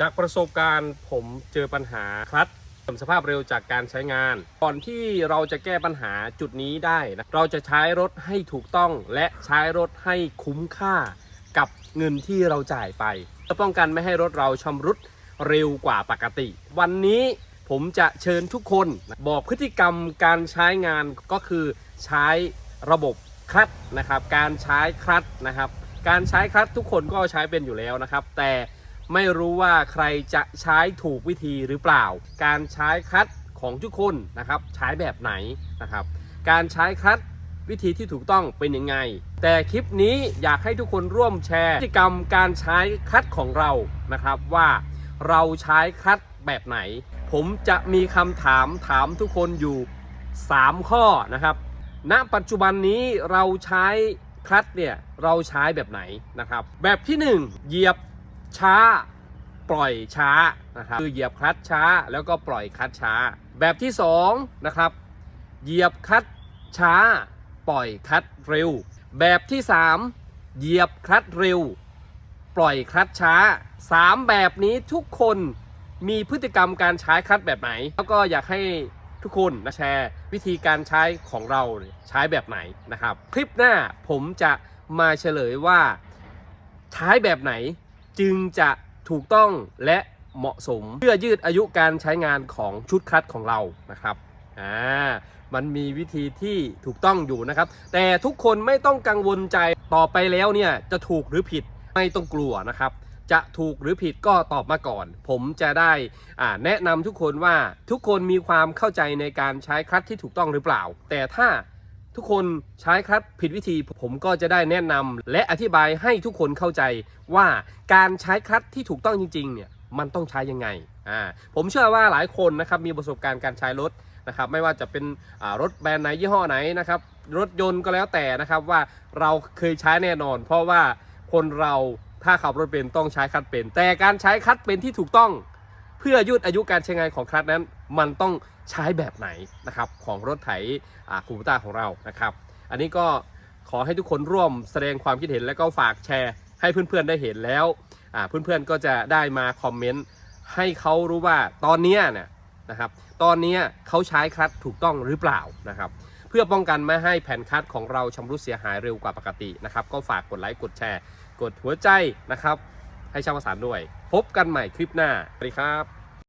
จากประสบการณ์ผมเจอปัญหาคลัตช์เสื่อมสภาพเร็วจากการใช้งาน ก่อนที่เราจะแก้ปัญหาจุดนี้ได้นะเราจะใช้รถให้ถูกต้องและใช้รถให้คุ้มค่ากับเงินที่เราจ่ายไปเพื่อป้องกันไม่ให้รถเราชำรุดเร็วกว่าปกติ วันนี้ผมจะเชิญทุกคนบอกพฤติกรรมการใช้งานก็คือใช้ระบบคลัตช์นะครับ การใช้คลัตช์นะครับ การใช้คลัตช์ทุกคนก็ใช้เป็นอยู่แล้วนะครับ แต่ ไม่รู้ว่าใครจะใช้ถูกวิธีหรือเปล่า การใช้คลัตช์ของทุกคนนะครับ ใช้แบบไหนนะครับ การใช้คลัตช์วิธีที่ถูกต้องเป็นยังไง แต่คลิปนี้อยากให้ทุกคนร่วมแชร์พฤติกรรมการใช้คลัตช์ของเรานะครับว่าเราใช้คลัตช์แบบไหน ผมจะมีคำถามถามทุกคนอยู่ 3 ข้อนะครับณปัจจุบันนี้เราใช้คลัตช์เนี่ยเราใช้แบบไหนนะครับ แบบที่ 1 เหยียบ ช้า ปล่อยช้านะครับคือเหยียบคลัตช์ช้า แล้วก็ปล่อยคลัตช์ช้า แบบที่2นะครับเหยียบคลัตช์ช้า ปล่อยคลัตช์เร็ว แบบที่ 3 เหยียบคลัตช์เร็ว ปล่อยคลัตช์ช้า 3 แบบนี้ทุกคนมีพฤติกรรมการใช้คลัตช์แบบไหน แล้วก็อยากให้ทุกคนนะแชร์ วิธีการใช้ของเราใช้แบบไหนนะครับ คลิปหน้าผมจะมาเฉลยว่าใช้แบบไหน จึงจะถูกต้องและเหมาะสมเพื่อยืดอายุการใช้งานของชุดคลัตช์ของเรานะครับอ่ามันมีวิธีที่ถูกต้องอยู่นะครับ แต่ทุกคนไม่ต้องกังวลใจต่อไปแล้วเนี่ยจะถูกหรือผิดไม่ต้องกลัวนะครับ จะถูกหรือผิดก็ตอบมาก่อน ผมจะได้อ่าแนะนำทุกคนว่าทุกคนมีความเข้าใจในการใช้คลัตช์ที่ถูกต้องหรือเปล่า แต่ถ้า ทุกคนใช้คลัตผิดวิธีผมก็จะได้แนะนำและอธิบายให้ทุกคนเข้าใจว่าการใช้คลัตที่ถูกต้องจริงๆเนี่ยมันต้องใช้ยังไงอ่าผมเชื่อว่าหลายคนนะครับมีประสบการณ์การใช้รถนะครับไม่ว่าจะเป็นรถแบรนด์ไหนยี่ห้อไหนนะครับรถยนต์ก็แล้วแต่นะครับว่าเราเคยใช้แน่นอน เพราะว่าคนเราถ้าขับรถเป็นต้องใช้คลัตเป็น แต่การใช้คลัตเป็นที่ถูกต้อง เพื่อยืดอายุการใช้งานของคลัตนั้น มันต้อง ใช้แบบไหนนะครับของรถไถอ่าคูปต้าของเรานะครับอันนี้ก็ขอให้ทุกคนร่วมแสดงความคิดเห็นและก็ฝากแชร์ให้เพื่อนๆได้เห็นแล้วเพื่อนๆก็จะได้มาคอมเมนต์ให้เขารู้ว่าตอนเนี้ยเนี่ยนะครับตอนเนี้ยเขาใช้คลัตถูกต้องหรือเปล่านะครับเพื่อป้องกันไม่ให้แผ่นคลัตของเราชำรุดเสียหายเร็วกว่าปกตินะครับก็ฝากกดไลค์กดแชร์ กดหัวใจนะครับให้ช่างประสานด้วย พบกันใหม่คลิปหน้าสวัสดีครับ